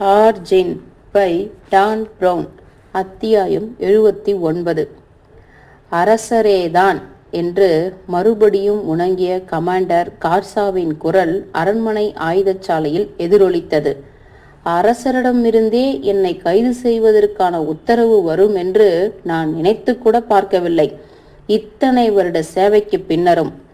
Origin by Don brown அத்தியாயம் எழுபத்தி ஒன்பது. அரசரேதான் என்று மறுபடியும் உணங்கிய கமாண்டர் கார்சாவின் குரல் அரண்மனை ஆயுதச்சாலையில் எதிரொலித்தது. அரசரிடமிருந்தே என்னை கைது செய்வதற்கான உத்தரவு வரும் என்று நான் நினைத்து கூட பார்க்கவில்லை. இத்தனை வருட சேவைக்கு பின்னரும்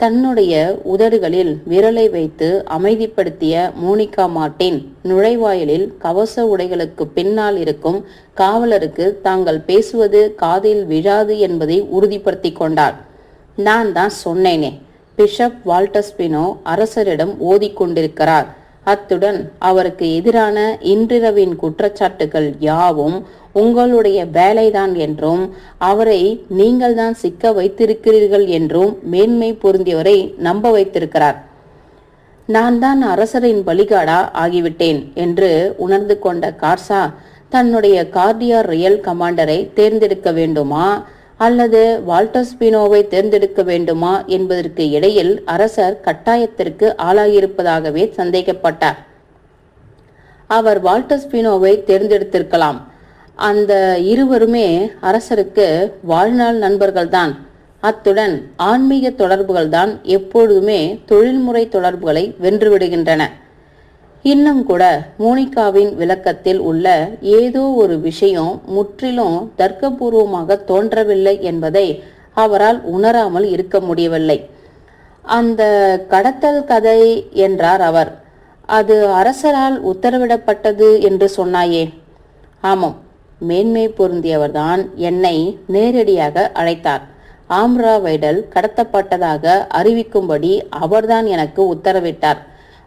தன்னுடைய உதடுகளில் விரலை வைத்து அமைதிப்படுத்திய மோனிகா மார்டின் நுழைவாயிலில் கவச உடைகளுக்கு பின்னால் இருக்கும் காவலருக்கு தாங்கள் பேசுவது காதில் விழாது என்பதை உறுதிப்படுத்தி கொண்டார். நான் தான் சொன்னேனே பிஷப் வால்டஸ்பினோ அரசரிடம் ஓதிக்கொண்டிருக்கிறார். அத்துடன் அவருக்கு எதிரான இன்றிரவின் குற்றச்சாட்டுகள் யாவும் உங்களுடைய வேலைதான் என்றும் அவரை நீங்கள் தான் சிக்க வைத்திருக்கிறீர்கள் என்றும் மேன்மை பொருந்தியவரை நம்ப வைத்திருக்கிறார். நான் தான் அரசரின் பலிகாடா ஆகிவிட்டேன் என்று உணர்ந்து கொண்ட கார்சா தன்னுடைய கார்டியார் ரியல் கமாண்டரை தேர்ந்தெடுக்க வேண்டுமா? அல்லது வால்டஸ்பினோவை தேர்ந்தெடுக்க வேண்டுமா என்பதற்கு இடையில் அரசர் கட்டாயத்திற்கு ஆளாகியிருப்பதாகவே சந்தேகப்பட்டார். அவர் வால்டஸ்பினோவை தேர்ந்தெடுத்திருக்கலாம். அந்த இருவருமே அரசருக்கு வாழ்நாள் நண்பர்கள்தான். அத்துடன் ஆன்மீக தொடர்புகள்தான் எப்பொழுதுமே தொழில்முறை தொடர்புகளை வென்றுவிடுகின்றன இன்னும் கூட மோனிகாவின் விளக்கத்தில் உள்ள ஏதோ ஒரு விஷயம் முற்றிலும் தர்க்கபூர்வமாக தோன்றவில்லை என்பதை அவரால் உணராமல் இருக்க முடியவில்லை. அந்த கடத்தல் கதை என்றார் அவர். அது அரசரால் உத்தரவிடப்பட்டது என்று சொன்னாயே. ஆமாம் மேன்மை பொருந்தியவர்தான் என்னை நேரடியாக அழைத்தார். ஆம்ரா வைடல் கடத்தப்பட்டதாக அறிவிக்கும்படி அவர்தான் எனக்கு உத்தரவிட்டார்.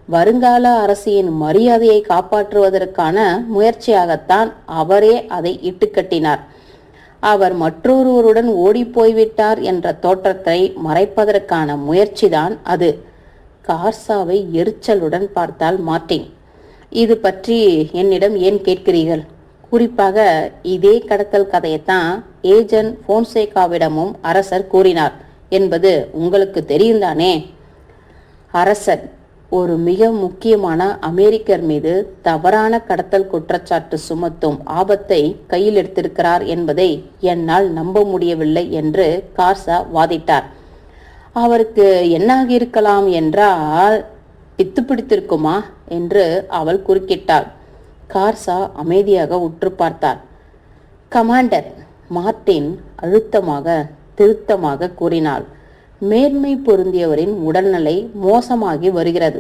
வருங்கால அரசியின் மரியாதையை காப்பாற்றுவதற்கான முயற்சியாகத்தான் அவரே அதை இட்டுக்கட்டினார். அவர் மற்றொருவருடன் ஓடிப்போய்விட்டார் என்ற தோற்றத்தை மறைப்பதற்கான முயற்சிதான் அது. கார்சாவை எரிச்சலுடன் பார்த்தால் மார்ட்டின் இது பற்றி என்னிடம் ஏன் கேட்கிறீர்கள்? குறிப்பாக இதே கடத்தல் கதையைத்தான் ஏஜென்ட் போன்சேகாவிடமும் அரசர் கூறினார். என்பது உங்களுக்கு தெரியும் தானே அரசர் ஒரு மிக முக்கியமான அமெரிக்கர் மீது தவறான கடத்தல் குற்றச்சாட்டு சுமத்தும் ஆபத்தை கையில் எடுத்திருக்கிறார் என்பதை என்னால் நம்ப முடியவில்லை என்று கார்சா வாதிட்டார். அவருக்கு என்னாகியிருக்கலாம் என்றால் பித்து பிடித்திருக்குமா? என்று அவள் குறுக்கிட்டாள். கார்சா அமைதியாக உற்று பார்த்தார். கமாண்டர் மார்ட்டின் அழுத்தமாக திருத்தமாக கூறினாள். மேன்மை பொருந்தியவரின் உடல்நிலை மோசமாகி வருகிறது.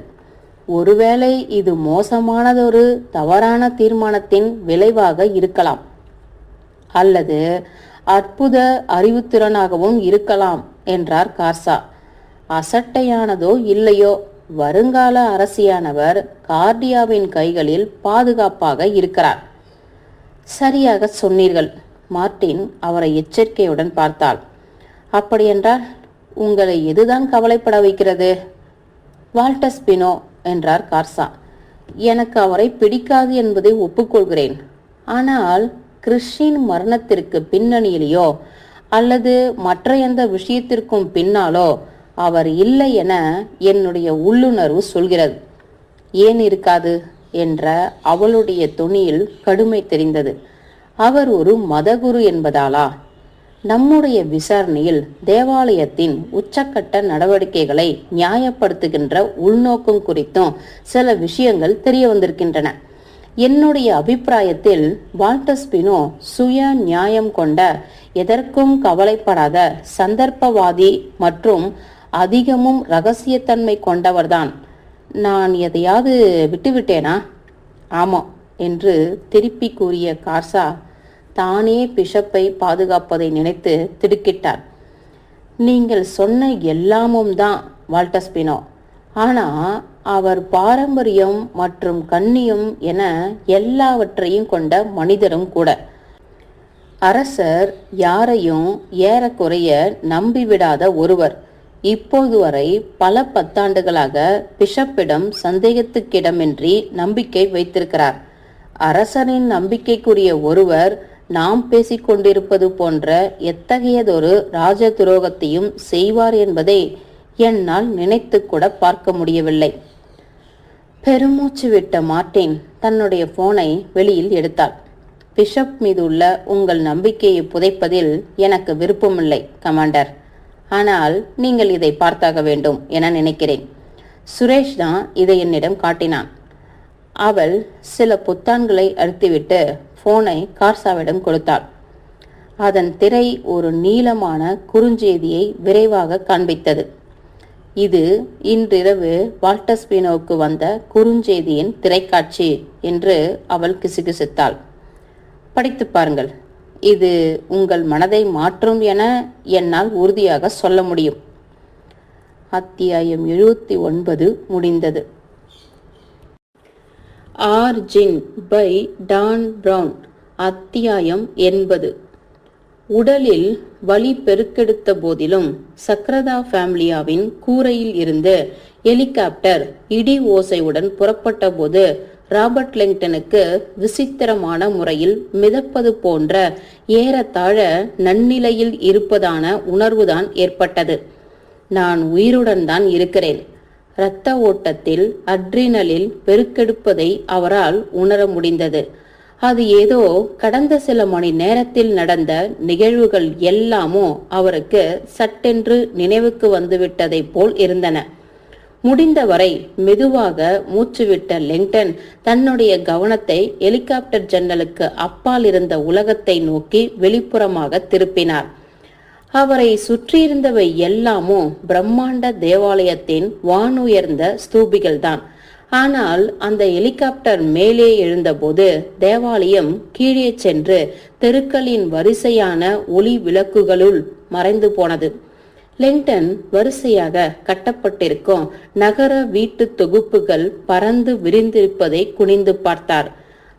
ஒருவேளை இது மோசமானதொரு தவறான தீர்மானத்தின் விளைவாக இருக்கலாம். அல்லது அற்புத அறிவுத்திறனாகவும் இருக்கலாம் என்றார் கார்சா. அசட்டையானதோ இல்லையோ? வருங்கால அரசியானவர் கார்டியாவின் கைகளில் பாதுகாப்பாக இருக்கிறார். சரியாக சொன்னீர்கள். மார்ட்டின் அவரை எச்சரிக்கையுடன் பார்த்தாள். அப்படியென்றால் உங்களை எதுதான் கவலைப்பட வைக்கிறது? வால்டஸ்பினோ என்றார் கார்சா. எனக்கு அவரை பிடிக்காது என்பதை ஒப்புக்கொள்கிறேன். ஆனால் கிறிஸ்டின் மரணத்திற்கு பின்னணியிலேயோ அல்லது மற்ற எந்த விஷயத்திற்கும் பின்னாலோ அவர் இல்லை என என்னுடைய உள்ளுணர்வு சொல்கிறது. ஏன் இருக்காது? என்ற அவளுடைய துணியில் கடுமை தெரிந்தது. அவர் ஒரு மதகுரு என்பதாலா? நம்முடைய விசாரணையில் தேவாலயத்தின் உச்சக்கட்ட நடவடிக்கைகளை நியாயப்படுத்துகின்ற உள்நோக்கம் குறித்தும் சில விஷயங்கள் தெரிய வந்திருக்கின்றன. என்னுடைய அபிப்பிராயத்தில் வால்டஸ்பினோ சுய நியாயம் கொண்ட எதற்கும் கவலைப்படாத சந்தர்ப்பவாதி மற்றும் அதிகமும் ரகசியத்தன்மை கொண்டவர்தான். நான் எதையாவது விட்டுவிட்டேனா? ஆமாம் என்று திருப்பி கூறிய கார்சா தானே பிஷப்பை பாதுகாப்பதை நினைத்து திடுக்கிட்டார். நீங்கள் சொன்ன எல்லாமும் தான் வால்டஸ்பினோ ஆனா அவர் பாரம்பரியம் மற்றும் கண்ணியம் என எல்லாவற்றையும் கொண்ட மனிதரும் கூட. அரசர் யாரையும் ஏறக்குறைய நம்பிவிடாத ஒருவர். இப்போது வரை பல பத்தாண்டுகளாக பிஷப்பிடம் சந்தேகத்துக்கிடமின்றி நம்பிக்கை வைத்திருக்கிறார். அரசரின் நம்பிக்கைக்குரிய ஒருவர் நாம் பேசிக்கொண்டிருப்பது போன்ற எத்தகையதொரு ராஜ துரோகத்தையும் செய்வார் என்பதை என்னால் நினைத்து கூட பார்க்க முடியவில்லை. பெருமூச்சு விட்ட மார்ட்டின் தன்னுடைய போனை வெளியில் எடுத்தாள். பிஷப் மீது உள்ள உங்கள் நம்பிக்கையை புதைப்பதில் எனக்கு விருப்பமில்லை கமாண்டர். ஆனால் நீங்கள் இதை பார்த்தாக வேண்டும் என நினைக்கிறேன். சுரேஷ் தான் இதை என்னிடம் காட்டினான். அவள் சில புத்தான்களை அழுத்திவிட்டு போனை கார்சாவிடம் கொடுத்தாள். அதன் திரை ஒரு நீளமான குறுஞ்செய்தியை விரைவாக காண்பித்தது. இது இன்றிரவு வால்டஸ்பீனோவுக்கு வந்த குறுஞ்செய்தியின் திரைக்காட்சி என்று அவள் கிசுகிசுத்தாள். படித்து பாருங்கள். இது உங்கள் மனதை மாற்றும் என என்னால் உறுதியாக சொல்ல முடியும். அத்தியாயம் எழுபத்தி ஒன்பது முடிந்தது. ஆர்ஜின் பை டான் பிரவுன் அத்தியாயம் எண்பது. உடலில் வலி பெருக்கெடுத்த போதிலும் சக்ரதா ஃபேமிலியாவின் கூரையில் இருந்து ஹெலிகாப்டர் இடி ஓசையுடன் புறப்பட்ட போது ராபர்ட் லெங்டனுக்கு விசித்திரமான முறையில் மிதப்பது போன்ற ஏறத்தாழ நன்னிலையில் இருப்பதான உணர்வுதான் ஏற்பட்டது. நான் உயிருடன் தான் இருக்கிறேன். இரத்த ஓட்டத்தில் அட்ரினலில் பெருக்கெடுப்பதை அவரால் உணர முடிந்தது. அது ஏதோ கடந்த சில மணி நேரத்தில் நடந்த நிகழ்வுகள் எல்லாமோ அவருக்கு சட்டென்று நினைவுக்கு வந்துவிட்டதைப் போல் இருந்தன. முடிந்தவரை மெதுவாக மூச்சுவிட்ட லெங்டன் தன்னுடைய கவனத்தை ஹெலிகாப்டர் ஜன்னலுக்கு அப்பால் இருந்த உலகத்தை நோக்கி வெளிப்புறமாக திருப்பினார். அவரை சுற்றியிருந்தவை எல்லாமும் பிரம்மாண்ட தேவாலயத்தின் வானுயர்ந்த ஸ்தூபிகள்தான். ஆனால் அந்த ஹெலிகாப்டர் மேலே எழுந்தபோது தேவாலயம் கீழே சென்று தெருக்களின் வரிசையான ஒளி விளக்குகளுள் மறைந்து போனது. லிங்டன் வரிசையாக கட்டப்பட்டிருக்கும் நகர வீட்டு தொகுப்புகள் பறந்து விரிந்திருப்பதை குனிந்து பார்த்தார்.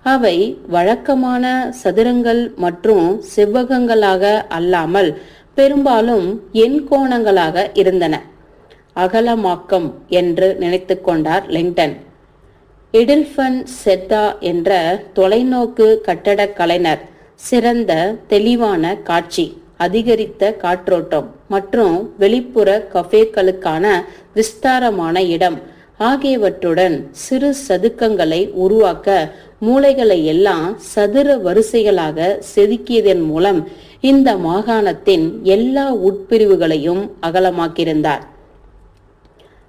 அவை வழக்கமான சதுரங்கள் மற்றும் செவ்வகங்களாக அல்லாமல் பெரும்பாலும் எண்கோணங்களாக இருந்தன. அகலமாக்கம் என்று நினைத்து கொண்டார் லிங்டன். எடில்ஃபன் செத்தா என்ற தொலைநோக்கு கட்டடக் கலைஞர் சிறந்த தெளிவான காட்சி அதிகரித்த காற்றோட்டம் மற்றும் வெளிப்புற கஃபேக்களுக்கான விஸ்தாரமான இடம் ஆகியவற்றுடன் சிறு சதுக்கங்களை உருவாக்க மூளைகளை எல்லாம் சதுர வரிசைகளாக செதுக்கியதன் மூலம் இந்த மாகாணத்தின் எல்லா உட்பிரிவுகளையும் அகலமாக்கியிருந்தார்.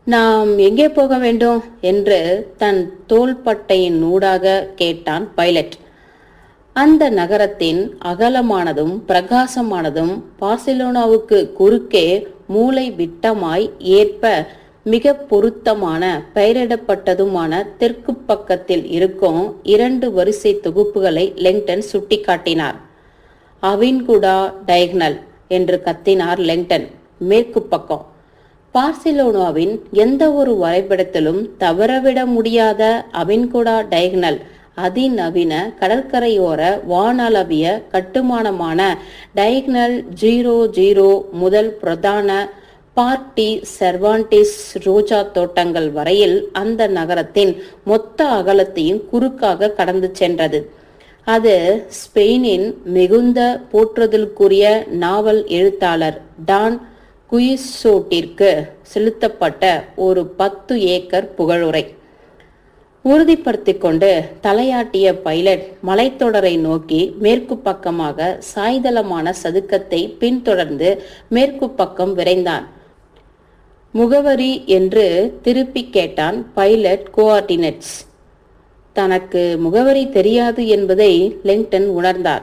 நாம் எங்கே போக வேண்டும்? என்று தன் தோள்பட்டையின் ஊடாக கேட்டான் பைலட். அந்த நகரத்தின் அகலமானதும் பிரகாசமானதும் பார்சிலோனாவுக்கு குறுக்கே மூளை விட்டமாய் ஏற்ப மிக பொருத்தமான பெயரிடப்பட்டதுமான தெற்கு பக்கத்தில் இருக்கும் இரண்டு வரிசை தொகுப்புகளை லெங்டன் சுட்டிக்காட்டினார். அவின்குடா டயக்னல் என்று கத்தினார் லெங்டன் மேற்கு பக்கம். பார்சிலோனாவின் எந்த ஒரு வரைபடத்திலும் தவறவிட முடியாத அவின்குடா டயக்னல் அதிநவீன கடற்கரையோர வானளவிய கட்டுமானமான டயக்னல் ஜீரோ ஜீரோ முதல் பிரதான பார்ட்டி செர்வான்டிஸ் ரோஜா தோட்டங்கள் வரையில் அந்த நகரத்தின் மொத்த அகலத்தையும் குறுக்காக கடந்து சென்றது. அது ஸ்பெயினின் மிகுந்த போற்றுதலுக்குரிய நாவல் எழுத்தாளர் டான் குயிசோட்டிற்கு செலுத்தப்பட்ட ஒரு பத்து ஏக்கர் புகழுரை. உறுதிப்படுத்திக் கொண்டு தலையாட்டிய பைலட் மலைத்தொடரை நோக்கி மேற்கு பக்கமாக சாய்தளமான சதுக்கத்தை பின்தொடர்ந்து மேற்கு பக்கம் விரைந்தான். முகவரி என்று திருப்பி கேட்டான் பைலட் கோஆர்டினேட்ஸ். தனக்கு முகவரி தெரியாது என்பதை லெங்டன் உணர்ந்தார்.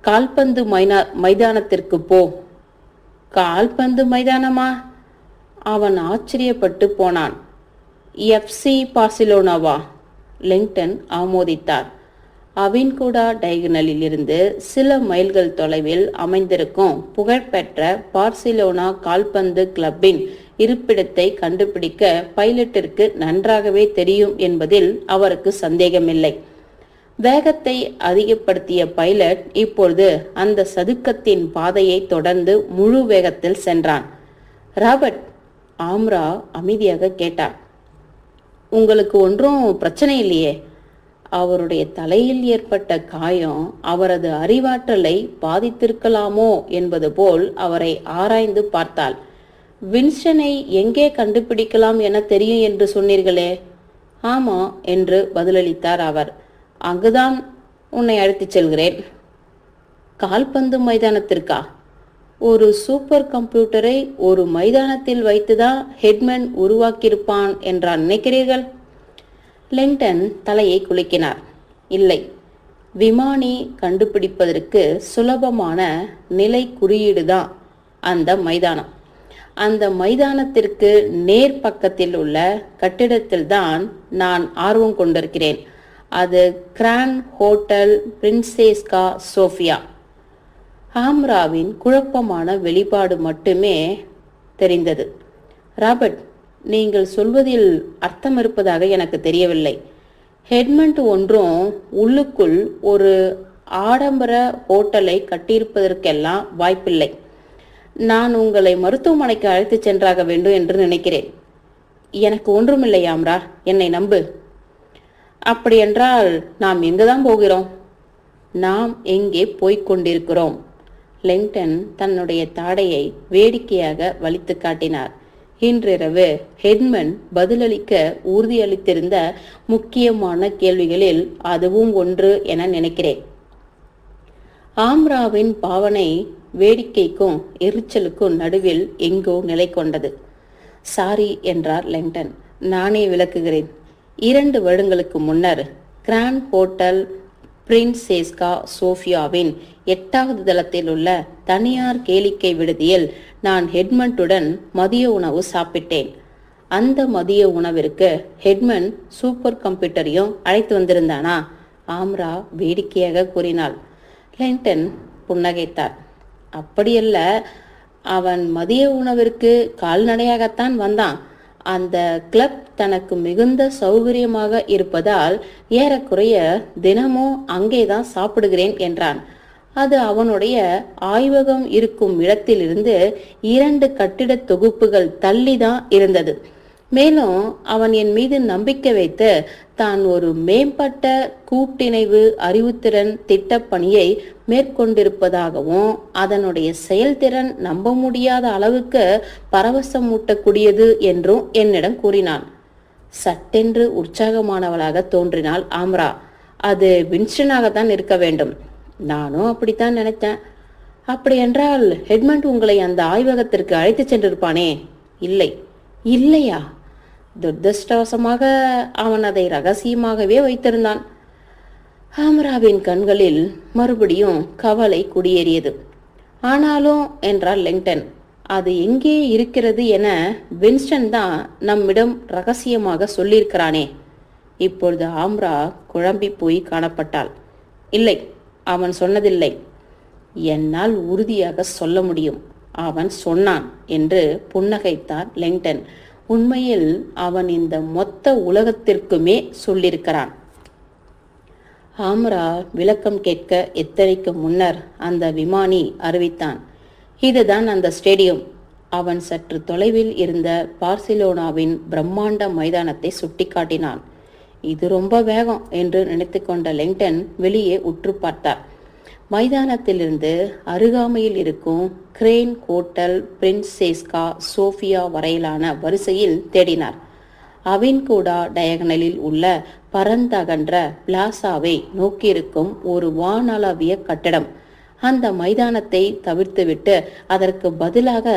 கால்பந்து மைனா மைதானத்திற்கு போ. கால்பந்து மைதானமா? அவன் ஆச்சரியப்பட்டு போனான். எஃப்சி பார்சிலோனாவா? லெங்டன் ஆமோதித்தார். அவின்குடா டைகனலில் இருந்து சில மைல்கள் தொலைவில் அமைந்திருக்கும் புகழ்பெற்ற பார்சிலோனா கால்பந்து கிளப்பின் இருப்பிடத்தை கண்டுபிடிக்க பைலட்டிற்கு நன்றாகவே தெரியும் என்பதில் அவருக்கு சந்தேகமில்லை. வேகத்தை அதிகப்படுத்திய பைலட் இப்பொழுது அந்த சதுக்கத்தின் பாதையை தொடர்ந்து முழு வேகத்தில் சென்றான். ராபர்ட் ஆம்ரா அமைதியாக கேட்டார். உங்களுக்கு ஒன்றும் பிரச்சனை இல்லையே. அவருடைய தலையில் ஏற்பட்ட காயம் அவரது அறிவாற்றலை பாதித்திருக்கலாமோ என்பது போல் அவரை ஆராய்ந்து பார்த்தாள். வின்ஸ்டனை எங்கே கண்டுபிடிக்கலாம் என தெரியும் என்று சொன்னீர்களே? ஆமா என்று பதிலளித்தார் அவர். அங்குதான் உன்னை அழைத்துச் செல்கிறேன். கால்பந்து மைதானத்திற்கா? ஒரு சூப்பர் கம்ப்யூட்டரை ஒரு மைதானத்தில் வைத்துதான் ஹெட்மேன் உருவாக்கியிருப்பான் என்றான். நினைக்கிறீர்கள்? லிங்டன் தலையை குலுக்கினார். இல்லை விமானி கண்டுபிடிப்பதற்கு சுலபமான நிலை குறியீடுதான் அந்த மைதானம். அந்த மைதானத்திற்கு நேர் பக்கத்தில் உள்ள கட்டிடத்தில்தான் நான் ஆர்வம் கொண்டிருக்கிறேன். அது கிராண்ட் ஹோட்டல் பிரின்சேஸ்கா சோஃபியா. ஹாம்ராவின் குழப்பமான வெளிப்பாடு மட்டுமே தெரிந்தது. ராபர்ட் நீங்கள் சொல்வதில் அர்த்தம் இருப்பதாக எனக்கு தெரியவில்லை. ஹெட்மண்ட் ஒன்றும் உள்ளுக்குள் ஒரு ஆடம்பர ஹோட்டலை கட்டியிருப்பதற்கெல்லாம் வாய்ப்பில்லை. நான் உங்களை மருத்துவமனைக்கு அழைத்துச் சென்றாக வேண்டும் என்று நினைக்கிறேன். எனக்கு ஒன்றுமில்லை ஆம்ரா என்னை நம்பு. அப்படியென்றால் நாம் எங்குதான் போகிறோம்? நாம் எங்கே போய்க் கொண்டிருக்கிறோம்? லெங்டன் தன்னுடைய தாடையை வேடிக்கையாக வலித்து காட்டினார். இன்றிரவு ஹெட்மன் பதிலளிக்க உறுதியளித்திருந்த முக்கியமான கேள்விகளில் அதுவும் ஒன்று என நினைக்கிறேன். ஆம்ராவின் பாவனை வேடிக்கைக்கும் எரிச்சலுக்கும் நடுவில் எங்கோ நிலை கொண்டது. சாரி என்றார் லெங்டன். நானே விளக்குகிறேன். இரண்டு வருடங்களுக்கு முன்னர் கிராண்ட் ஹோட்டல் பிரின்சேஸ்கா சோஃபியாவின் எட்டாவது தளத்தில் உள்ள தனியார் கேளிக்கை விடுதியில் நான் ஹெட்மண்டுடன் மதிய உணவு சாப்பிட்டேன். அந்த மதிய உணவிற்கு ஹெட்மன் சூப்பர் கம்ப்யூட்டரையும் அழைத்து வந்திருந்தானா? ஆம்ரா வேடிக்கையாக கூறினாள். லெங்டன் புன்னகைத்தார் அப்படியல்ல அவன் மதிய உணவிற்கு கால்நடையாகத்தான் வந்தான். அந்த கிளப் தனக்கு மிகுந்த சௌகரியமாக இருப்பதால் ஏறக்குறைய தினமும் அங்கேதான் சாப்பிடுகிறேன் என்றான். அது அவனுடைய ஆய்வகம் இருக்கும் இடத்திலிருந்து இரண்டு கட்டிட தொகுப்புகள் தள்ளிதான் இருந்தது. மேலும் அவன் என் மீது நம்பிக்கை வைத்து தான் ஒரு மேம்பட்ட கூட்டிணைவு அறிவுத்திறன் திட்டப்பணியை மேற்கொண்டிருப்பதாகவும் அதனுடைய செயல்திறன் நம்ப முடியாத அளவுக்கு பரவசமூட்டக்கூடியது என்றும் என்னிடம் கூறினான். சட்டென்று உற்சாகமானவளாக தோன்றினாள் ஆம்ரா. அது வின்ஸ்டனாகத்தான் இருக்க வேண்டும். நானும் அப்படித்தான் நினைத்தேன். அப்படியென்றால் ஹெட்மண்ட் உங்களை அந்த ஆய்வகத்திற்கு அழைத்து சென்றிருப்பானே? இல்லை. இல்லையா? துர்தஷ்டவசமாக அவன் அதை ரகசியமாகவே வைத்திருந்தான். ஆம்ராவின் கண்களில் மறுபடியும் கவலை குடியேறியது. ஆனாலும் என்றார் லெங்டன் அது எங்கே இருக்கிறது என வின்ஸ்டன் தான் நம்மிடம் ரகசியமாக சொல்லியிருக்கிறானே. இப்பொழுது ஆம்ரா குழம்பி போய் காணப்பட்டாள். இல்லை அவன் சொன்னதில்லை. என்னால் உறுதியாக சொல்ல முடியும். அவன் சொன்னான் என்று புன்னகைத்தார் லெங்டன். உண்மையில் அவன் இந்த மொத்த உலகத்திற்குமே சொல்லியிருக்கிறான். ஆம்ரா விளக்கம் கேட்க எத்தனைக்கு முன்னர் அந்த விமானி அறிவித்தான். இதுதான் அந்த ஸ்டேடியம். அவன் சற்று தொலைவில் இருந்த பார்சிலோனாவின் பிரம்மாண்ட மைதானத்தை சுட்டிக்காட்டினான். இது ரொம்ப வேகம் என்று நினைத்து கொண்ட லெங்டன் வெளியே உற்று பார்த்தார். மைதானத்திலிருந்து அருகாமையில் இருக்கும் கிரேன் கோட்டல் பிரின்சேஸ்கா சோஃபியா வரையிலான வரிசையில் தேடினார். அவின்கூடா டயகனலில் உள்ள பரந்தகன்ற பிளாசாவை நோக்கியிருக்கும் ஒரு வானளாவிய கட்டடம். அந்த மைதானத்தை தவிர்த்துவிட்டு அதற்கு பதிலாக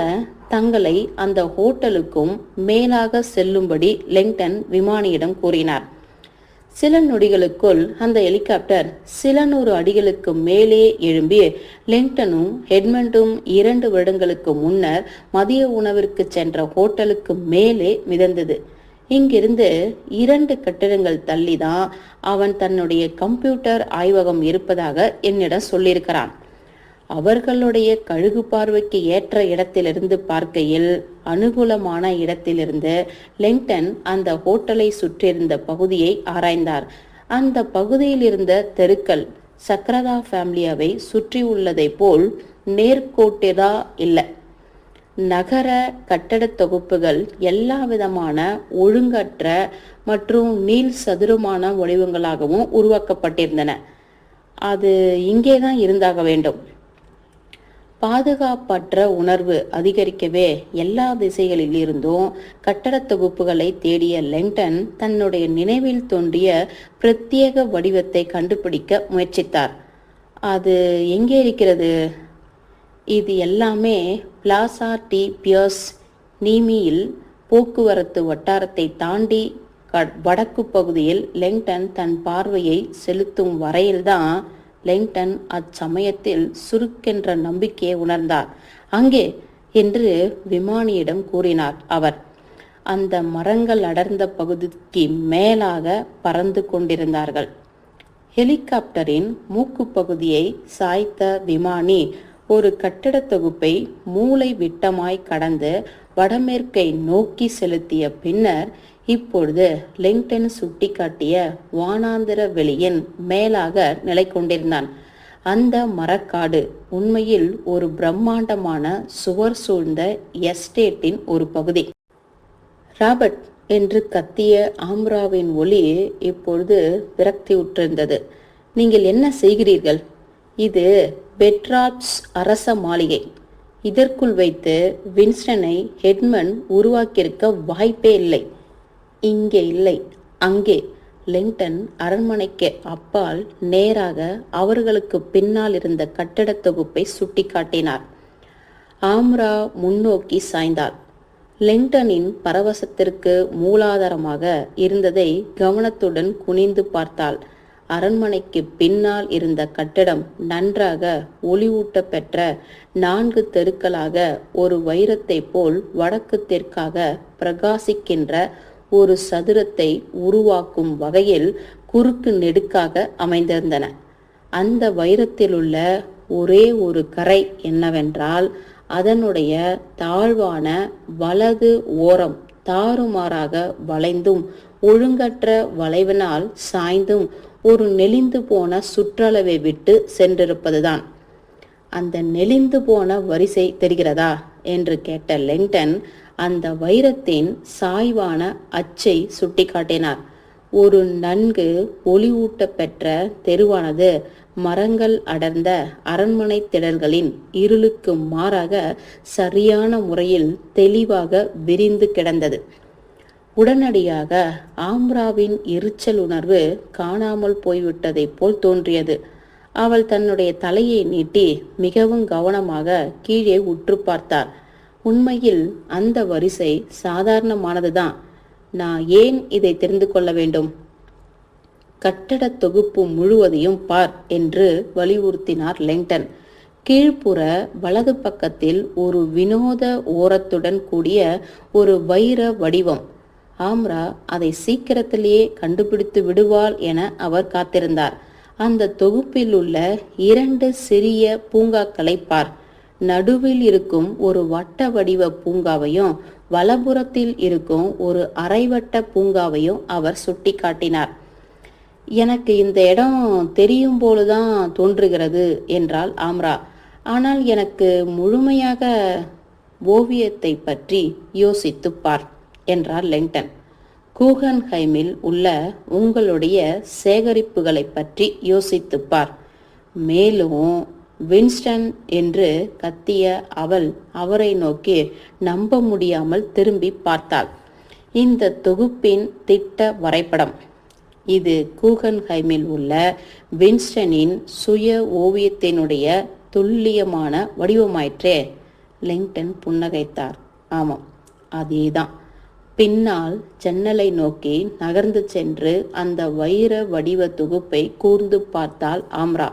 தங்களை அந்த ஹோட்டலுக்கும் மேலாக செல்லும்படி லெங்டன் விமானியிடம் கூறினார். சில நொடிகளுக்குள் அந்த ஹெலிகாப்டர் சில நூறு அடிகளுக்கு மேலே எழும்பி லிங்டனும் ஹெட்மண்டும் இரண்டு வருடங்களுக்கு முன்னர் மதிய உணவிற்கு சென்ற ஹோட்டலுக்கு மேலே மிதந்தது. இங்கிருந்து இரண்டு கட்டிடங்கள் தள்ளிதான் அவன் தன்னுடைய கம்ப்யூட்டர் ஆய்வகம் இருப்பதாக என்னிடம் சொல்லியிருக்கிறான். அவர்களுடைய கழுகு பார்வைக்கு ஏற்ற இடத்திலிருந்து பார்க்கையில் அனுகூலமான இடத்திலிருந்து லெங்டன் அந்த ஹோட்டலை சுற்றியிருந்த பகுதியை ஆராய்ந்தார். அந்த பகுதியில் இருந்த தெருக்கள் சக்ரதா ஃபேமிலியாவை சுற்றி உள்ளதை போல் நேர்கோட்டிலா இல்லை. நகர கட்டடத் தொகுப்புகள் எல்லா விதமான ஒழுங்கற்ற மற்றும் நீள் சதுரமான வடிவங்களாகவும் உருவாக்கப்பட்டிருந்தன. அது இங்கே தான் இருந்தாக வேண்டும். பாதுகாப்பற்ற உணர்வு அதிகரிக்கவே எல்லா திசைகளில் இருந்தும் கட்டடத் தொகுப்புகளை தேடிய லெங்டன் தன்னுடைய நினைவில் தோன்றிய பிரத்யேக வடிவத்தை கண்டுபிடிக்க முயற்சித்தார். அது எங்கே இருக்கிறது? இது எல்லாமே பிளாசா டி பியர்ஸ் நீமியில் போக்குவரத்து வட்டாரத்தை தாண்டி க- வடக்கு பகுதியில் லெங்டன் தன் பார்வையை செலுத்தும் வரையில்தான் லெங்டன் அச்சமயத்தில் சுருக்கென்ற நம்பிக்கையை உணர்ந்தார். அங்கே என்று விமானியிடம் கூறினார் அவர். அந்த மரங்கள் அடர்ந்த பகுதிக்கு மேலாக பறந்து கொண்டிருந்தார்கள். ஹெலிகாப்டரின் மூக்கு பகுதியை சாய்த்த விமானி ஒரு கட்டிடத் தொகுப்பை மூளை விட்டமாய் கடந்து வடமேற்கை நோக்கி செலுத்திய பின்னர் இப்பொழுது லிங்டன் சுட்டிக்காட்டிய வானாந்திர வெளியின் மேலாக நிலை கொண்டிருந்தான். அந்த மரக்காடு உண்மையில் ஒரு பிரம்மாண்டமான சுவர் சூழ்ந்த எஸ்டேட்டின் ஒரு பகுதி. ராபர்ட் என்று கத்திய ஆம்ராவின் ஒளி இப்பொழுது விரக்தியுற்றிருந்தது நீங்கள் என்ன செய்கிறீர்கள்? இது பெட்ராப்ஸ் அரச மாளிகை. இதற்குள் வைத்து வின்ஸ்டனை ஹெட்மன் உருவாக்கியிருக்க வாய்ப்பே இல்லை. இங்கே இல்லை. அங்கே. லிங்டன் அரண்மனைக்கு அப்பால் நேராக அவர்களுக்கு பின்னால் இருந்த கட்டடத் தொகுப்பை சுட்டிக்காட்டினார். ஆம்ரா முன்னோக்கி சாய்ந்தாள் லிங்டனின் பரவசத்திற்கு மூலாதாரமாக இருந்ததை கவனத்துடன் குனிந்து பார்த்தாள். அரண்மனைக்கு பின்னால் இருந்த கட்டடம் நன்றாக ஒளிவூட்ட பெற்ற நான்கு தெருக்களாக ஒரு வைரத்தைப் போல் வடக்கு தெற்காக பிரகாசிக்கின்ற ஒரு சதுரத்தை உருவாக்கும் வகையில் குறுக்கு நெடுக்காக அமைந்திருந்தன. அந்த வைரத்திலுள்ள ஒரே ஒரு கரை என்னவென்றால் அதனுடைய தாழ்வான வலது ஓரம் தாறுமாறாக வளைந்தும் ஒழுங்கற்ற வளைவினால் சாய்ந்தும் ஒரு நெளிந்து போன சுற்றளவை விட்டு சென்றிருப்பதுதான். அந்த நெளிந்து போன வரிசை தெரிகிறதா? என்று கேட்ட லெங்டன் அந்த வைரத்தின் சாய்வான அச்சை சுட்டிக்காட்டினார். ஒரு நன்கு ஒளிவூட்ட பெற்ற தெருவானது மரங்கள் அடர்ந்த அரண்மனை திடல்களின் இருளுக்கு மாறாக சரியான முறையில் தெளிவாக விரிந்து கிடந்தது. உடனடியாக ஆம்ராவின் எரிச்சல் உணர்வு காணாமல் போய்விட்டதைப் போல் தோன்றியது. அவள் தன்னுடைய தலையை நீட்டி மிகவும் கவனமாக கீழே உற்று பார்த்தார் உண்மையில் அந்த வரிசை சாதாரணமானதுதான். நான் ஏன் இதை தெரிந்து கொள்ள வேண்டும்? கட்டடத் தொகுப்பு முழுவதையும் பார் என்று வலியுறுத்தினார் லெங்டன். கீழ்ப்புற வலது பக்கத்தில் ஒரு வினோத ஓரத்துடன் கூடிய ஒரு வைர வடிவம். ஆம்ரா அதை சீக்கிரத்திலேயே கண்டுபிடித்து விடுவாள் என அவர் காத்திருந்தார். அந்த தொகுப்பில் உள்ள இரண்டு சிறிய பூங்காக்களை பார். நடுவில் இருக்கும் ஒரு வட்ட வடிவ பூங்காவையும் வலப்புறத்தில் இருக்கும் ஒரு அரைவட்ட பூங்காவையும் அவர் சுட்டி காட்டினார் எனக்கு இந்த இடம் தெரியும் போலுதான் தோன்றுகிறது என்றாள் ஆம்ரா. ஆனால் எனக்கு முழுமையாக ஓவியத்தை பற்றி யோசித்துப் பார் என்றார் லெங்டன். கூகன்ஹைமில் உள்ள உங்களுடைய சேகரிப்புகளை பற்றி யோசித்து பார். மேலும் வின்ஸ்டன் என்று கத்திய அவள் அவரை நோக்கி நம்ப முடியாமல் திரும்பி பார்த்தாள். இந்த தொகுப்பின் திட்ட வரைபடம். இது கூகன்ஹைமில் உள்ள வின்ஸ்டனின் சுய ஓவியத்தினுடைய துல்லியமான வடிவமாயிற்றே லிங்டன் புன்னகைத்தார். ஆமாம் அதேதான். பின்னால் ஜன்னலை நோக்கி நகர்ந்து சென்று அந்த வைர வடிவ தொகுப்பை கூர்ந்து பார்த்தாள் ஆம்ரா.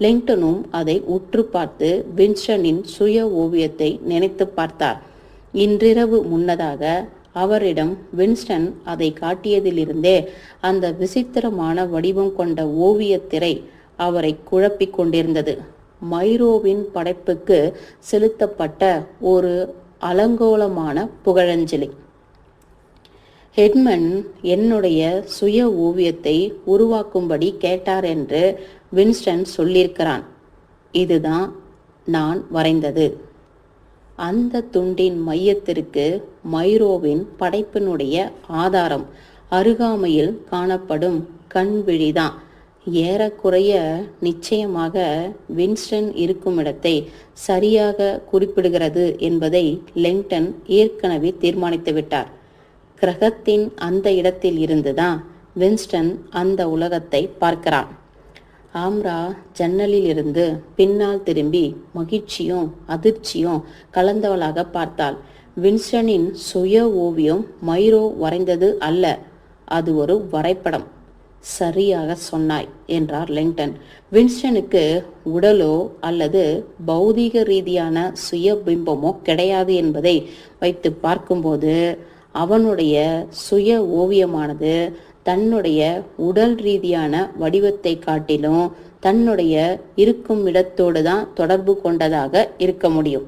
லிங்டனும் அதை உற்று பார்த்து வின்ஸ்டனின் சுய ஓவியத்தை நினைத்து பார்த்தார். இன்றிரவு முன்னதாக அவரிடம் வின்ஸ்டன் அதை காட்டியதிலிருந்தே அந்த விசித்திரமான வடிவம் கொண்ட ஓவியத்திரை அவரை குழப்பிக் கொண்டிருந்தது. மைரோவின் படைப்புக்கு செலுத்தப்பட்ட ஒரு அலங்கோலமான புகழஞ்சலி. ஹெட்மன் என்னுடைய சுய ஓவியத்தை உருவாக்கும்படி கேட்டார் என்று வின்ஸ்டன் சொல்லியிருக்கிறான் இதுதான் நான் வரைந்தது. அந்த துண்டின் மையத்திற்கு மைரோவின் படைப்பினுடைய ஆதாரம் அருகாமையில் காணப்படும் கண்விழிதான் ஏறக்குறைய நிச்சயமாக வின்ஸ்டன் இருக்கும் இடத்தை சரியாக குறிப்பிடுகிறது என்பதை லெங்டன் ஏற்கனவே தீர்மானித்து விட்டார். கிரகத்தின் அந்த இடத்தில் இருந்துதான் வின்ஸ்டன் அந்த உலகத்தை பார்க்கிறான். ஆம்ரா ஜன்னலில் இருந்து பின்னால் திரும்பி மகிழ்ச்சியும் அதிர்ச்சியும் கலந்தவளாக பார்த்தாள். வின்ஸ்டனின் சுய ஓவியம் மைரோ வரைந்தது அல்ல அது ஒரு வரைபடம் சரியாக சொன்னாய் என்றார் லிங்டன். வின்ஸ்டனுக்கு உடலோ அல்லது பௌதீக ரீதியான சுய பிம்பமோ கிடையாது என்பதை வைத்து பார்க்கும்போது அவனுடைய சுய ஓவியமானது தன்னுடைய உடல் ரீதியான வடிவத்தை காட்டிலும் தன்னுடைய இருக்கும் இடத்தோடு தான் தொடர்பு கொண்டதாக இருக்க முடியும்.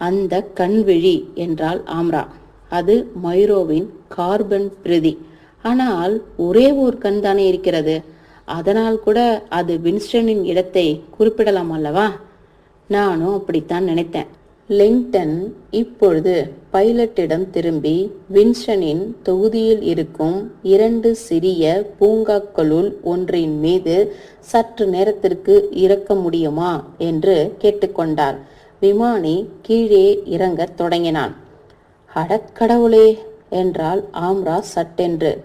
அந்த கண்விழி என்றால் ஆம்ரா. அது மைரோவின் கார்பன் பிரதி. ஆனால் ஒரே ஒரு கண் தானே இருக்கிறது. அதனால் கூட அது வின்ஸ்டனின் இடத்தை குறிப்பிடலாம் அல்லவா? நானும் அப்படித்தான் நினைத்தேன். லிங்டன் இப்பொழுது பைலட்டிடம் திரும்பி வின்ஸ்டனின் தொகுதியில் இருக்கும் இரண்டு சிறிய பூங்காக்களுள் ஒன்றின் மீது சற்று நேரத்திற்கு இறக்க முடியுமா என்று கேட்டுக்கொண்டார். விமானி கீழே இறங்கத் தொடங்கினான். அடக்கடவுளே என்றால் ஆம்ரா சட்டென்று.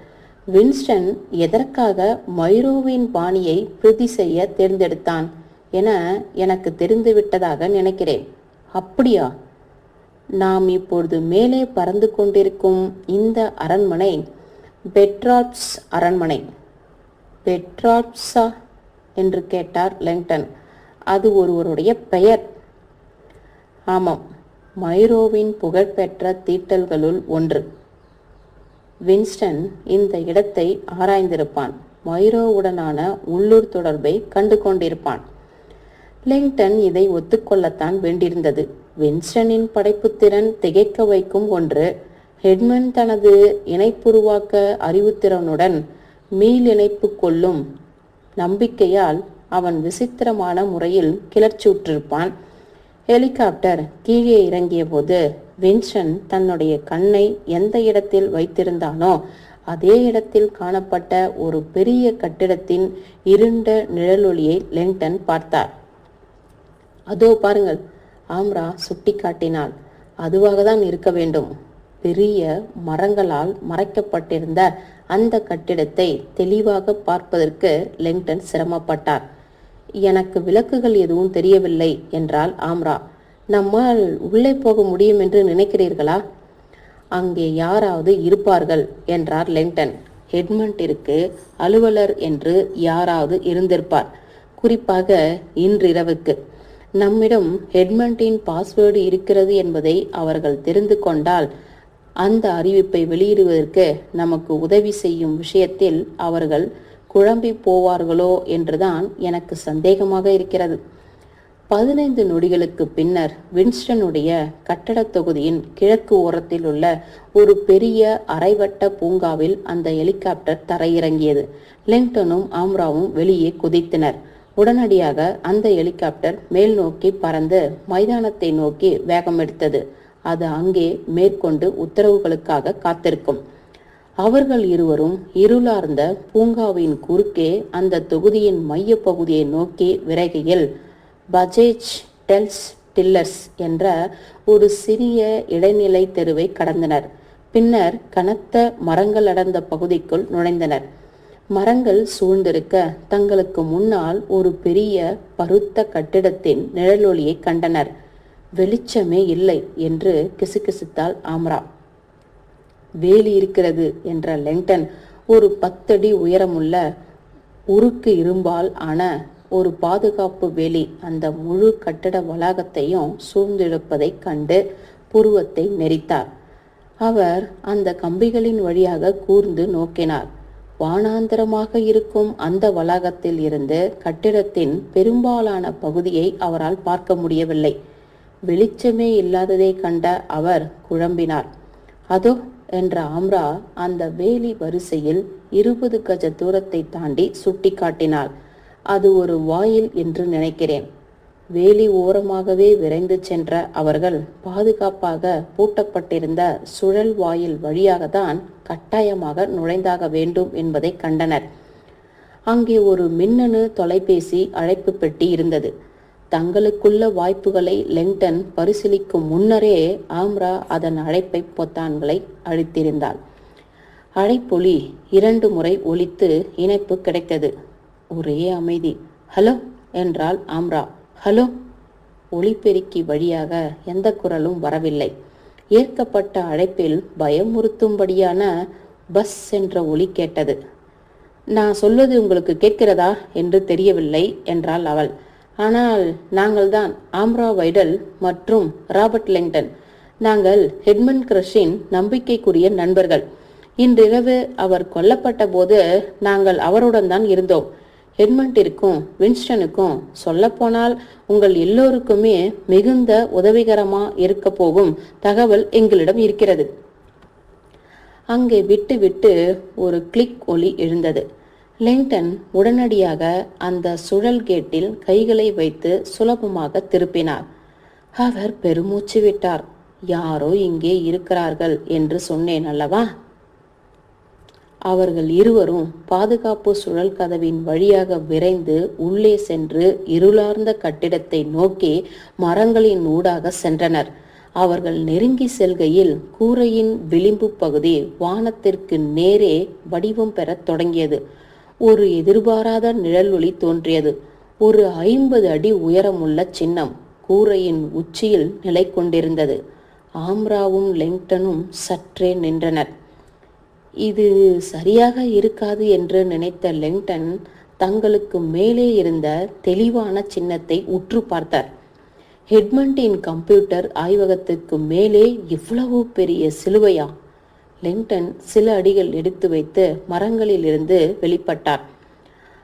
வின்ஸ்டன் எதற்காக மைரோவின் பாணியை பிரதி செய்ய தேர்ந்தெடுத்தான் என எனக்கு தெரிந்துவிட்டதாக நினைக்கிறேன். அப்படியா? நாம் இப்பொழுது மேலே பறந்து கொண்டிருக்கும் இந்த அரண்மனை பெட்ராப்ஸ் அரண்மனை. பெட்ராப்ஸா என்று கேட்டார் லெங்டன். அது ஒருவருடைய பெயர். ஆமாம் மைரோவின் புகழ்பெற்ற தீட்டல்களுள் ஒன்று. வின்ஸ்டன் இந்த இடத்தை ஆராய்ந்திருப்பான். மைரோவுடனான உள்ளூர் தொடர்பை கண்டு கொண்டிருப்பான் லிங்டன் இதை ஒத்துக்கொள்ளத்தான் வேண்டியிருந்தது. வின்ஸ்டனின் படைப்புத்திறன் திகைக்க வைக்கும் ஒன்று ஹெட்மன் தனது இணைப்புருவாக்க அறிவுத்திறனுடன் மீள் இணைப்பு கொள்ளும் நம்பிக்கையால் அவன் விசித்திரமான முறையில் கிளர்ச்சியுற்றிருப்பான். ஹெலிகாப்டர் கீழே இறங்கிய போது வின்ஸ்டன் தன்னுடைய கண்ணை எந்த இடத்தில் வைத்திருந்தானோ அதே இடத்தில் காணப்பட்ட ஒரு பெரிய கட்டிடத்தின் இருண்ட நிழலொளியை லெங்டன் பார்த்தார். அதோ பாருங்கள். ஆம்ரா சுட்டி காட்டினாள். அதுவாக தான் இருக்க வேண்டும். பெரிய மரங்களால் மறைக்கப்பட்டிருந்த அந்த கட்டிடத்தை தெளிவாக பார்ப்பதற்கு லெங்டன் சிரமப்பட்டார். எனக்கு விளக்குகள் எதுவும் தெரியவில்லை என்றால் ஆம்ரா. நம்மால் உள்ளே போக முடியும் என்று நினைக்கிறீர்களா? அங்கே யாராவது இருப்பார்கள் என்றார் லெங்டன். ஹெட்மண்டிற்கு அலுவலர் என்று யாராவது இருந்திருப்பார். குறிப்பாக இன்றிரவுக்கு. நம்மிடம் ஹெட்மண்டின் பாஸ்வேர்டு இருக்கிறது என்பதை அவர்கள் தெரிந்து கொண்டால் அந்த அறிவிப்பை வெளியிடுவதற்கு நமக்கு உதவி செய்யும் விஷயத்தில் அவர்கள் குழம்பி போவார்களோ என்றுதான் எனக்கு சந்தேகமாக இருக்கிறது. பதினைந்து நொடிகளுக்கு பின்னர் வின்ஸ்டனுடைய கட்டடத் தொகுதியின் கிழக்கு ஓரத்தில் உள்ள ஒரு பெரிய அரைவட்ட பூங்காவில் அந்த ஹெலிகாப்டர் தரையிறங்கியது. லிங்டனும் ஆம்ராவும் வெளியே குதித்தனர். உடனடியாக அந்த ஹெலிகாப்டர் மேல் நோக்கி பறந்து மைதானத்தை நோக்கி வேகம் எடுத்தது. அது அங்கே மேற்கொண்டு உத்தரவுகளுக்காக காத்திருக்கும். அவர்கள் இருவரும் இருளார்ந்த பூங்காவின் குறுக்கே அந்த தொகுதியின் மைய பகுதியை நோக்கி விரைகையில் பஜேஜ் டெல்ஸ் டில்லர்ஸ் என்ற ஒரு சிறிய இடைநிலை தெருவை கடந்தனர். பின்னர் கனத்த மரங்கள் அடர்ந்த பகுதிக்குள் நுழைந்தனர். மரங்கள் சூழ்ந்திருக்க தங்களுக்கு முன்னால் ஒரு பெரிய பருத்த கட்டிடத்தின் நிழலொளியை கண்டனர். வெளிச்சமே இல்லை என்று கிசுகிசுத்தாள் ஆம்ரா. வேலி இருக்கிறது என்ற லெங்டன் ஒரு பத்தடி உயரமுள்ள உருக்கு இரும்பால் ஆன ஒரு பாதுகாப்பு வேலி அந்த முழு கட்டட வளாகத்தையும் சூழ்ந்திருப்பதைக் கண்டு புருவத்தை நெறித்தார் அவர் அந்த கம்பிகளின் வழியாக கூர்ந்து நோக்கினார். வானாந்தரமாக இருக்கும் அந்த வளாகத்தில் இருந்து கட்டிடத்தின் பெரும்பாலான பகுதியை அவரால் பார்க்க முடியவில்லை. வெளிச்சமே இல்லாததை கண்ட அவர் குழம்பினார். அதோ என்ற ஆம்ரா அந்த வேலி வரிசையில் இருபது கஜ தூரத்தை தாண்டி சுட்டி காட்டினாள் அது ஒரு வாயில் என்று நினைக்கிறேன். வேலி ஓரமாகவே விரைந்து சென்ற அவர்கள் பாதுகாப்பாக பூட்டப்பட்டிருந்த சுழல் வாயில் வழியாகத்தான் கட்டாயமாக நுழைந்தாக வேண்டும் என்பதை கண்டனர். அங்கே ஒரு மின்னணு தொலைபேசி அழைப்பு பெட்டி இருந்தது. தங்களுக்குள்ள வாய்ப்புகளை லெங்டன் பரிசீலிக்கும் முன்னரே ஆம்ரா அதன் அழைப்பை பொத்தான்களை அழித்திருந்தாள். அழைப்பொலி இரண்டு முறை ஒலித்து இணைப்பு கிடைத்தது. ஒரே அமைதி. ஹலோ! என்றாள் ஆம்ரா. ஹலோ. ஒளிபெருக்கி வழியாக எந்த குரலும் வரவில்லை. ஏற்கப்பட்ட அழைப்பில் பயமுறுத்தும்படியான பஸ் என்ற ஒலி கேட்டது. நான் சொல்வது உங்களுக்கு கேட்கிறதா என்று தெரியவில்லை என்றாள் அவள். ஆனால் நாங்கள்தான் ஆம்ரா வைடல் மற்றும் ராபர்ட் லெங்டன். நாங்கள் ஹெட்மன் கிரஷின் நம்பிக்கைக்குரிய நண்பர்கள். இன்றிரவு அவர் கொல்லப்பட்ட போது நாங்கள் அவருடன் தான் இருந்தோம். ஹெட்மண்டிற்கும் வின்ஸ்டனுக்கும் சொல்லப்போனால் உங்கள் எல்லோருக்குமே மிகுந்த உதவிகரமா இருக்க போகும் தகவல் எங்களிடம் இருக்கிறது. அங்கே விட்டு விட்டு ஒரு கிளிக் ஒலி எழுந்தது. லிங்டன் உடனடியாக அந்த சுழல் கேட்டில் கைகளை வைத்து சுலபமாக திருப்பினார். அவர் பெருமூச்சு விட்டார். யாரோ இங்கே இருக்கிறார்கள் என்று சொன்னேன் அல்லவா? அவர்கள் இருவரும் பாதுகாப்பு சுழல் கதவின் வழியாக விரைந்து உள்ளே சென்று இருளார்ந்த கட்டிடத்தை நோக்கி மரங்களின் ஊடாக சென்றனர். அவர்கள் நெருங்கி செல்கையில் கூரையின் விளிம்பு பகுதி வானத்திற்கு நேரே வடிவம் பெறத் தொடங்கியது. ஒரு எதிர்பாராத நிழல் ஒளி தோன்றியது. ஒரு ஐம்பது அடி உயரமுள்ள சின்னம் கூரையின் உச்சியில் நிலை கொண்டிருந்தது ஆம்ராவும் லெங்டனும் சற்றே நின்றனர். இது சரியாக இருக்காது என்று நினைத்த லெங்டன் தங்களுக்கு மேலே இருந்த தெளிவான சின்னத்தை உற்று பார்த்தார். ஹெட்மண்டின் கம்ப்யூட்டர் ஆய்வகத்துக்கு மேலே இவ்வளவு பெரிய சிலுவையா? லெங்டன் சில அடிகள் எடுத்து வைத்து மரங்களிலிருந்து வெளிப்பட்டார்.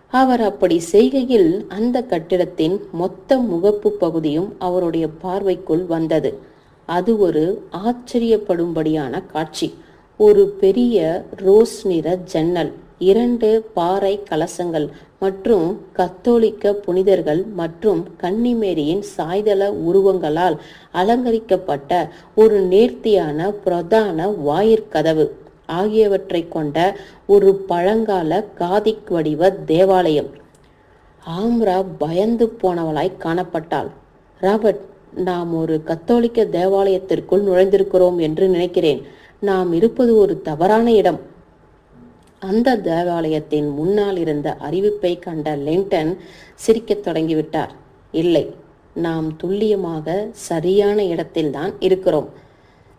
அவர் அப்படி செய்கையில் அந்த கட்டிடத்தின் மொத்த முகப்பு பகுதியும் அவருடைய பார்வைக்குள் வந்தது. அது ஒரு ஆச்சரியப்படும்படியான காட்சி. ஒரு பெரிய ரோஸ் நிற ஜன்னல் இரண்டு பாறை கலசங்கள் மற்றும் கத்தோலிக்க புனிதர்கள் மற்றும் கன்னிமேரியின் சாய்தள உருவங்களால் அலங்கரிக்கப்பட்ட ஒரு நேர்த்தியான பிரதான வாயிற்கதவு ஆகியவற்றை கொண்ட ஒரு பழங்கால காதிக் வடிவ தேவாலயம். ஆம்ரா பயந்து போனவளாய் காணப்பட்டாள். ராபர்ட் நாம் ஒரு கத்தோலிக்க தேவாலயத்திற்குள் நுழைந்திருக்கிறோம் என்று நினைக்கிறேன். நாம் இருப்பது ஒரு தவறான இடம். அந்த தேவாலயத்தின் முன்னால் இருந்த அறிவிப்பை கண்ட லிங்டன் சிரிக்கத் தொடங்கிவிட்டார். இல்லை நாம் துல்லியமாக சரியான இடத்தில்தான் இருக்கிறோம்.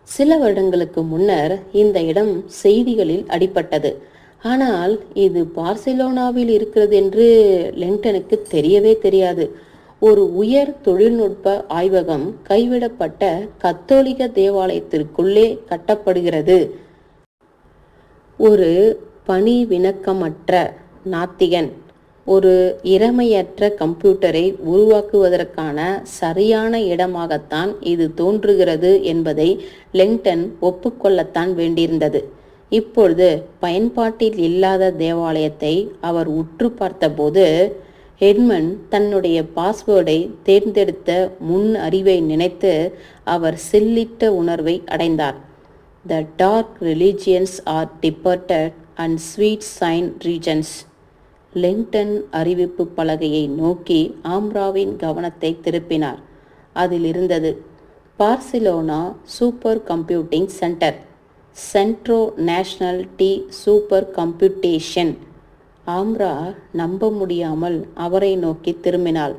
சில வருடங்களுக்கு முன்னர் இந்த இடம் செய்திகளில் அடிப்பட்டது ஆனால் இது பார்சிலோனாவில் இருக்கிறது என்று லெங்டனுக்கு தெரியவே தெரியாது. ஒரு உயர் தொழில்நுட்ப ஆய்வகம் கைவிடப்பட்ட கத்தோலிக்க தேவாலயத்திற்குள்ளே கட்டப்படுகிறது. ஒரு பணி விணக்கமற்ற நாத்திகன் ஒரு இறமையற்ற கம்ப்யூட்டரை உருவாக்குவதற்கான சரியான இடமாகத்தான் இது தோன்றுகிறது என்பதை லெங்டன் ஒப்புக்கொள்ளத்தான் வேண்டியிருந்தது. இப்பொழுது பயன்பாட்டில் இல்லாத தேவாலயத்தை அவர் உற்று பார்த்தபோது ஹெட்மன் தன்னுடைய பாஸ்வேர்டை தேர்ந்தெடுத்த முன் அறிவை நினைத்து அவர் செல்லிட்ட உணர்வை அடைந்தார். The dark religions are departed and sweet sign regions Lington அறிவிப்பு பலகையை நோக்கி ஆம்ராவின் கவனத்தை திருப்பினார். அதில் இருந்தது Barcelona super computing center. Centro Nacional de Supercomputacion ஆம்ரா நம்ப முடியாமல் அவரை நோக்கி திரும்பினாள்.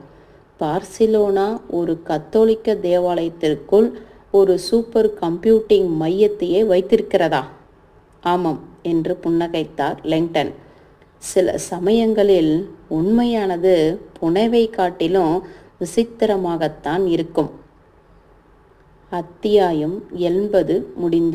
பார்சிலோனா ஒரு கத்தோலிக்க தேவாலயத்திற்குள் ஒரு சூப்பர் கம்ப்யூட்டிங் மையத்தையே வைத்திருக்கிறதா? ஆமாம் என்று புன்னகைத்தார் லெங்டன். சில சமயங்களில் உண்மையானது புனைவை காட்டிலும் விசித்திரமாகத்தான் இருக்கும். அத்தியாயம் எண்பது முடிந்தது